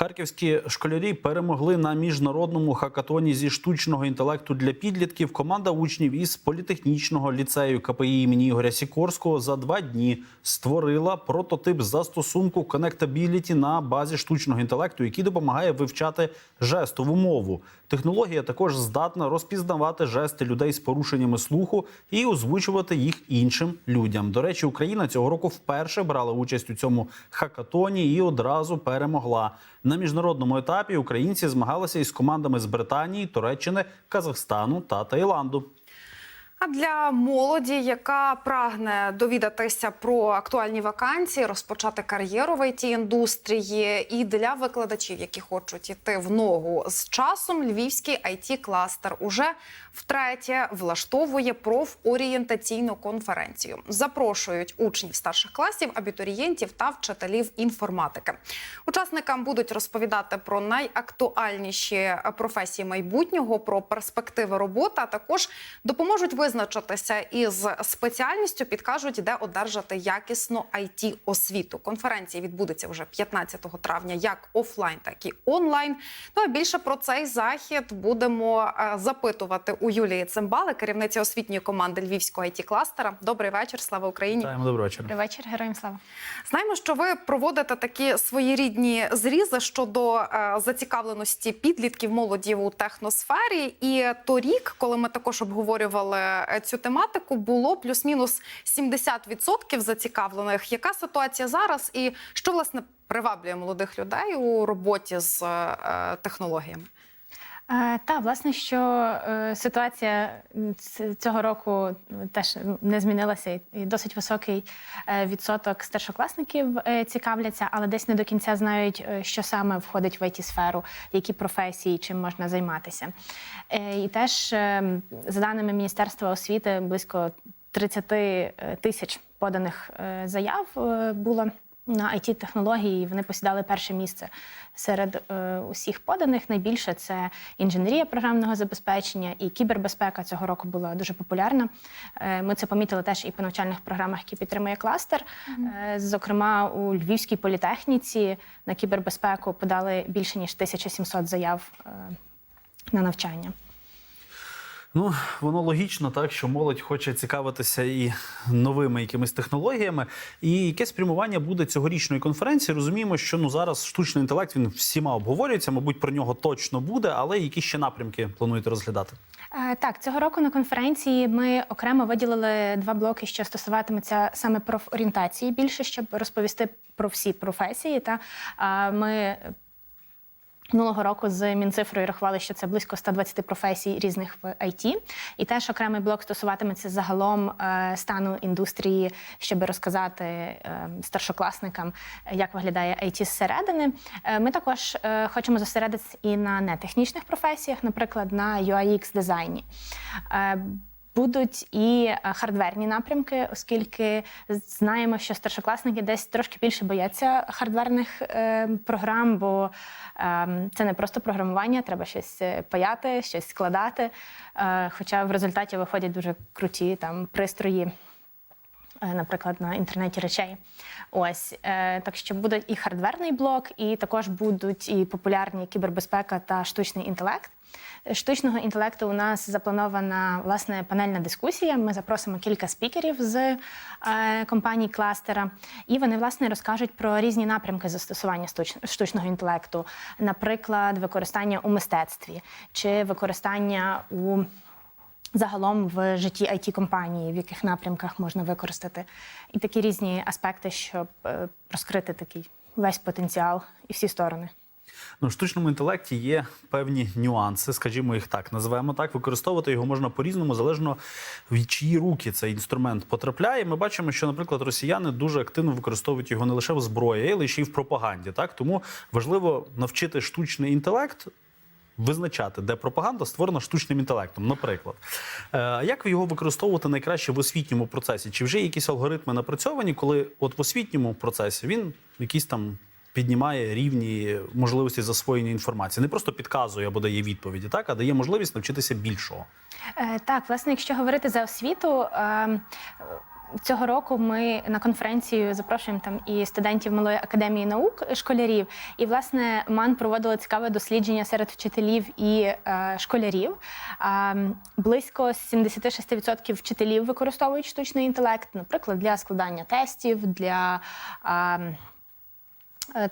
Харківські школярі перемогли на міжнародному хакатоні зі штучного інтелекту для підлітків. Команда учнів із політехнічного ліцею КПІ імені Ігоря Сікорського за два дні створила прототип застосунку Connectability на базі штучного інтелекту, який допомагає вивчати жестову мову. Технологія також здатна розпізнавати жести людей з порушеннями слуху і озвучувати їх іншим людям. До речі, Україна цього року вперше брала участь у цьому хакатоні і одразу перемогла. На міжнародному етапі українці змагалися із командами з Британії, Туреччини, Казахстану та Таїланду. А для молоді, яка прагне довідатися про актуальні вакансії, розпочати кар'єру в it індустрії, і для викладачів, які хочуть іти в ногу з часом, львівський it кластер уже втретє влаштовує профорієнтаційну конференцію. Запрошують учнів старших класів, абітурієнтів та вчителів інформатики. Учасникам будуть розповідати про найактуальніші професії майбутнього, про перспективи роботи, а також допоможуть визначитися із спеціальністю, підкажуть, де одержати якісну it освіту. Конференція відбудеться вже 15 травня, як офлайн, так і онлайн. Ну а більше про цей захід будемо е, запитувати у Юлії Цимбали, керівниці освітньої команди Львівського it кластера. Добрий вечір, слава Україні. Вітаємо, доброго вечора. Добрий вечір, героям слава. Знаємо, що ви проводите такі своєрідні зрізи щодо е, зацікавленості підлітків молоді у техносфері. І торік, коли ми також обговорювали цю тематику, було плюс-мінус 70% зацікавлених. Яка ситуація зараз, і що власне приваблює молодих людей у роботі з е, технологіями? Е, та власне, що е, ситуація цього року теж не змінилася, і- досить високий е, відсоток старшокласників цікавляться, але десь не до кінця знають, що саме входить в it сферу, які професії, чим можна займатися. І теж за даними Міністерства освіти, близько 30 е, тисяч поданих заяв було. На it технології вони посідали перше місце серед е, усіх поданих. Найбільше це інженерія програмного забезпечення і кібербезпека цього року була дуже популярна. Е, ми це помітили теж і по навчальних програмах, які підтримує кластер. Е, зокрема, у Львівській політехніці на кібербезпеку подали більше ніж 1700 заяв е, на навчання. Ну, воно логічно, так що молодь хоче цікавитися і новими якимись технологіями. І яке спрямування буде цьогорічної конференції? Розуміємо, що ну зараз штучний інтелект він всіма обговорюється. Мабуть, про нього точно буде, але які ще напрямки плануєте розглядати? Е, Так, цього року на конференції ми окремо виділили два блоки, що стосуватиметься саме профорієнтації більше, щоб розповісти про всі професії. Та ми минулого року з Мінцифрою рахували, що це близько 120 професій різних в IT. І теж окремий блок стосуватиметься загалом е, стану індустрії, щоб розказати е, старшокласникам, як виглядає IT зсередини. Е, Ми також хочемо зосередитися і на нетехнічних професіях, наприклад, на UX дизайні. Будуть і е, хардверні напрямки, оскільки знаємо, що старшокласники десь трошки більше бояться хардверних е, програм, бо е, це не просто програмування, треба щось е, паяти, щось складати. Хоча в результаті виходять дуже круті там пристрої наприклад, на інтернеті речей. Ось так що буде і хардверний блок, і також будуть і популярні кібербезпека та штучний інтелект. Штучного інтелекту у нас запланована власне панельна дискусія. Ми запросимо кілька спікерів з е, компаній кластера, і вони власне розкажуть про різні напрямки застосування штучного інтелекту, наприклад, використання у мистецтві чи використання у загалом в житті it компанії в яких напрямках можна використати, і такі різні аспекти, щоб е, розкрити такий весь потенціал і всі сторони. Ну, в штучному інтелекті є певні нюанси, скажімо їх так, називаємо так. Використовувати його можна по-різному, залежно в чиї руки цей інструмент потрапляє. Ми бачимо, що, наприклад, росіяни дуже активно використовують його не лише в зброї, але ще й в пропаганді. Так тому важливо навчити штучний інтелект. Визначати, де пропаганда створена штучним інтелектом, наприклад. Е, як його використовувати найкраще в освітньому процесі? Чи вже якісь алгоритми напрацьовані, коли от в освітньому процесі він якісь там піднімає рівні можливості засвоєння інформації, не просто підказує або дає відповіді, так а дає можливість навчитися більшого. Е, Так, власне, якщо говорити за освіту, е, Цього року ми на конференцію запрошуємо там і студентів малої академії наук, е, школярів. І власне МАН проводила цікаве дослідження серед вчителів і е, школярів. М, близько 76% вчителів використовують штучний інтелект, наприклад, для складання тестів, для е,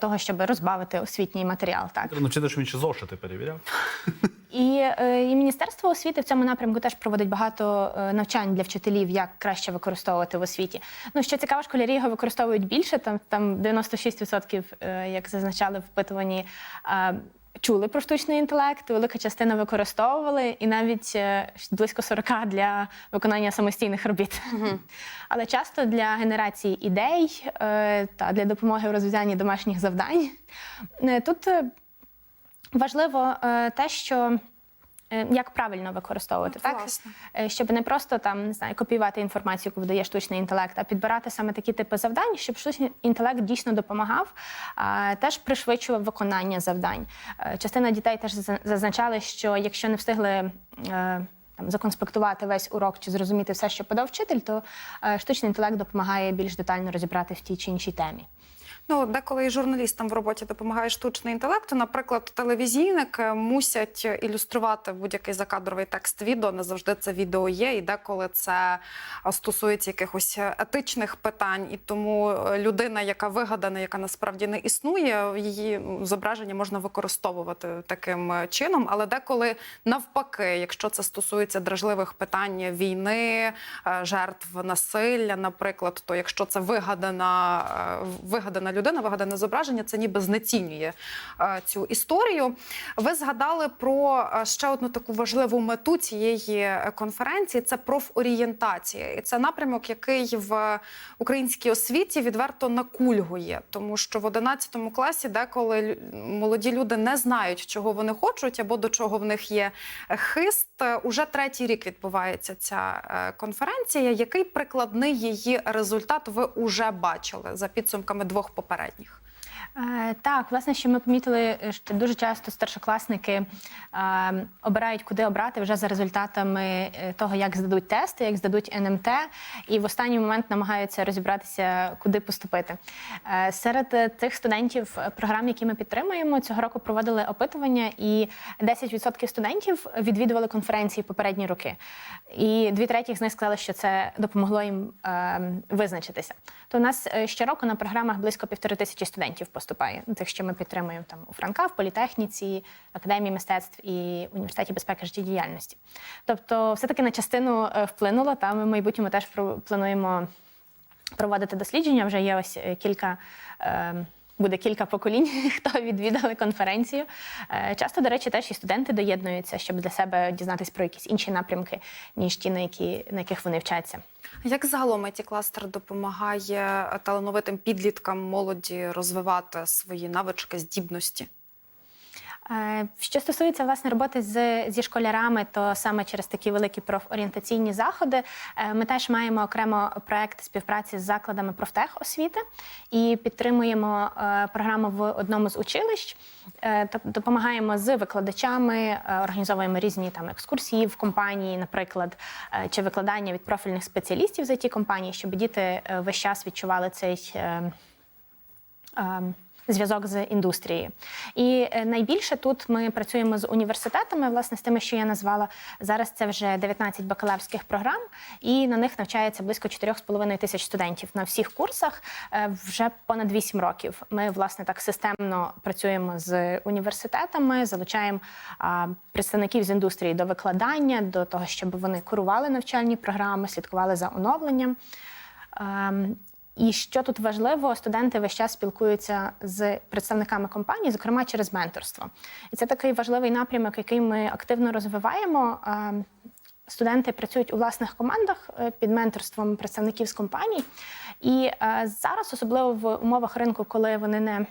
того, щоб розбавити освітній матеріал. Так. Ну, чи то що він ще зошити перевіряв? І, е, і Міністерство освіти в цьому напрямку теж проводить багато е, навчань для вчителів, як краще використовувати в освіті. Ну що цікаво, школярі його використовують більше. Там там 96%, е, як зазначали в опитуванні, е, чули про штучний інтелект. Велика частина використовували, і навіть е, близько 40 для виконання самостійних робіт. Але часто для генерації ідей е, та для допомоги в розв'язанні домашніх завдань. Е, Тут Важливо те, що як правильно використовувати, Ну, так власне. Е, щоб не просто там не знаю, копіювати інформацію, яку видає штучний інтелект, а підбирати саме такі типи завдань, щоб штучний інтелект дійсно допомагав, а теж пришвидшував виконання завдань. Е, Частина дітей теж зазначали, що якщо не встигли. е, Там законспектувати весь урок чи зрозуміти все, що подав вчитель, то е, штучний інтелект допомагає більш детально розібрати в тій чи іншій темі. Ну, деколи і журналістам в роботі допомагає штучний інтелект. Наприклад, телевізійники мусять ілюструвати будь-який закадровий текст відео. Не завжди це відео є, і деколи це стосується якихось етичних питань. І тому е, людина, яка вигадана, яка насправді не існує, її зображення можна використовувати таким е, чином. Але деколи навпаки, якщо це стосується дражливих питань війни, е, жертв насилля, наприклад, то якщо це вигадана, е, вигадана людина, вигадане зображення, це ніби знецінює е, цю історію. Ви згадали про е, ще одну таку важливу мету цієї е, конференції це профорієнтація. І це напрямок, який в українській освіті відверто накульгує, тому що в 11 класі деколи молоді люди не знають, чого вони хочуть або до чого в них є хист. Уже третій рік відбувається ця конференція. Який прикладний її результат ви уже бачили за підсумками двох попередніх? Е, Так, власне, що ми помітили, е, що дуже часто старшокласники е, обирають, куди обрати вже за результатами е, того, як здадуть тести, як здадуть НМТ, і в останній момент намагаються розібратися, куди поступити. Е, серед е, тих студентів е, програм, які ми підтримуємо, цього року проводили опитування, і 10% студентів відвідували конференції попередні роки. І дві третіх з них сказали, що це допомогло їм е, визначитися. То у нас е, щороку на програмах близько півтори тисячі студентів поступає. Тих, що ми підтримуємо там у Франка, в політехніці, академії мистецтв і університеті безпеки життєдіяльності. Тобто, все-таки на частину е, вплинуло. Та ми в майбутньому теж плануємо проводити дослідження. Вже є ось е, кілька. е, Буде кілька поколінь, хто відвідали конференцію. Е, Часто, до речі, теж і студенти доєднуються, щоб для себе дізнатись про якісь інші напрямки, ніж ті, на, які, на яких вони вчаться. Як загалом кластер допомагає талановитим підліткам молоді розвивати свої навички, здібності? Е, Що стосується власне роботи з, зі школярами, то саме через такі великі профорієнтаційні заходи е, ми теж маємо окремо проект співпраці з закладами профтехосвіти і підтримуємо е, програму в одному з училищ. Тобто допомагаємо з викладачами, організовуємо різні там екскурсії в компанії, наприклад, чи викладання від профільних спеціалістів з it компанії, щоб діти весь час відчували цей. Ем, Зв'язок з індустрією. І е, найбільше тут ми працюємо з університетами, власне, з тими, що я назвала. Зараз це вже 19 бакалаврських програм, і на них навчається близько 4,5 тисяч студентів на всіх курсах е, вже понад 8 років. Ми, власне, так системно працюємо з університетами, залучаємо представників з індустрії до викладання, до того, щоб вони курували навчальні програми, слідкували за оновленням. І що тут важливо, студенти весь час спілкуються з представниками компанії, зокрема через менторство. І це такий важливий напрямок, який ми активно розвиваємо. Студенти працюють у власних командах е, під менторством представників з компаній. І е, зараз, особливо в умовах ринку, коли вони не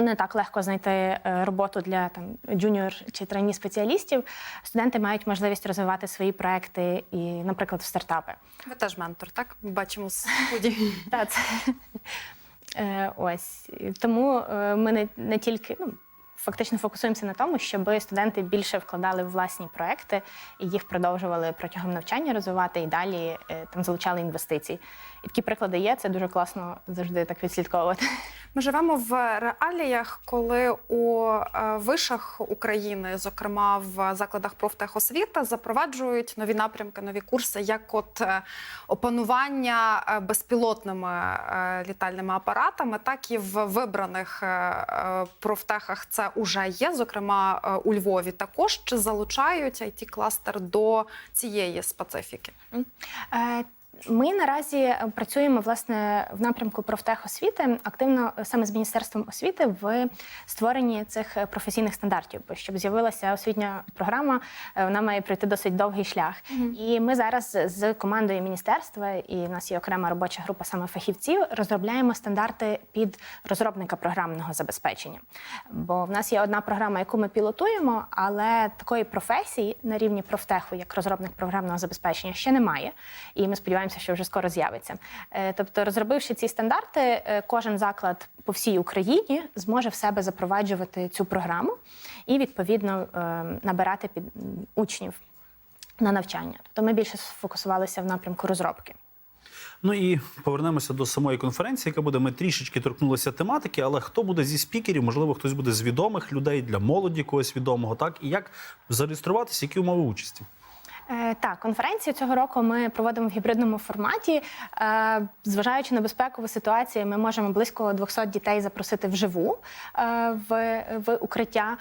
не так легко знайти е, роботу для там джуніор чи трейні спеціалістів. Студенти мають можливість розвивати свої проекти і, наприклад, в стартапи. Ви теж ментор, так? Бачимо з. Це, е, ось. Тому е, ми не, не тільки. Ну, фактично фокусуємося на тому, щоб студенти більше вкладали в власні проекти і їх продовжували протягом навчання розвивати і далі там залучали інвестиції. І такі приклади є. Це дуже класно завжди так відслідковувати. Ми живемо в реаліях, коли у е, вишах України, зокрема в закладах профтехосвіти, запроваджують нові напрямки, нові курси, як от е, опанування е, безпілотними літальними апаратами, так і в вибраних профтехах це уже є. Зокрема у Львові також чи залучають it кластер до цієї специфіки. Ми наразі е, працюємо власне в напрямку профтехосвіти активно е, саме з міністерством освіти в створенні цих е, професійних стандартів. Бо щоб з'явилася освітня програма, вона має пройти досить довгий шлях. І ми зараз з командою міністерства, і в нас є окрема робоча група саме фахівців, розробляємо стандарти під розробника програмного забезпечення. Бо в нас є одна програма, яку ми пілотуємо, але такої професії на рівні профтеху, як розробник програмного забезпечення, ще немає. І ми сподіваємося, що вже скоро з'явиться. Е, Тобто, розробивши ці стандарти, е, кожен заклад по всій Україні зможе в себе запроваджувати цю програму і відповідно е, набирати під учнів на навчання. Тобто ми більше сфокусувалися в напрямку розробки. Ну і повернемося до самої конференції, яка буде. Ми трішечки торкнулися тематики, але хто буде зі спікерів? Можливо, хтось буде з відомих людей для молоді когось відомого, так і як зареєструватися, які умови участі? Е, Так, конференцію цього року ми проводимо в гібридному форматі. Е, Зважаючи на безпекову ситуацію, ми можемо близько 200 дітей запросити вживу е, в, в укриття.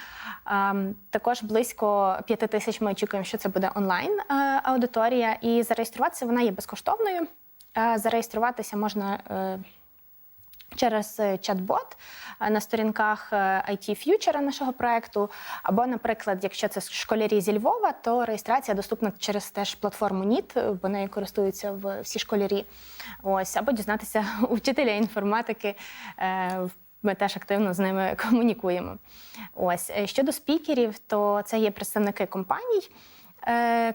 Е, Також близько 5 тисяч ми очікуємо, що це буде онлайн аудиторія. І зареєструватися вона є безкоштовною. Зареєструватися можна. Через е, чат-бот е, на сторінках е, IT Future нашого проекту, або, наприклад, якщо це школярі зі Львова, то реєстрація доступна через теж платформу НІТ, бо нею користуються всі школярі. Ось або дізнатися у вчителя інформатики. Ми теж активно з ними комунікуємо. Ось щодо спікерів, то це є представники компаній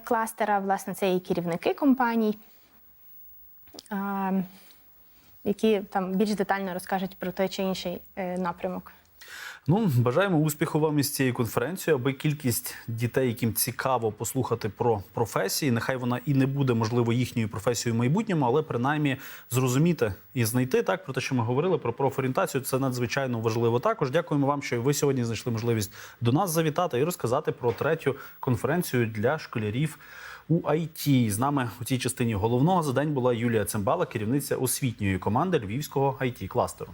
кластера, власне, це і керівники компаній. Які там більш детально розкажуть про той чи інший е, напрямок. Ну, бажаємо успіху вам із цією конференцією, аби кількість дітей, яким цікаво послухати про професії, нехай вона і не буде можливо їхньою професією в майбутньому, але принаймні зрозуміти і знайти так про те, що ми говорили про профорієнтацію. Це надзвичайно важливо. Також дякуємо вам, що ви сьогодні знайшли можливість до нас завітати і розказати про третю конференцію для школярів. У IT. з нами у цій частині головного за день була Юлія Цимбала, керівниця освітньої команди Львівського it кластеру.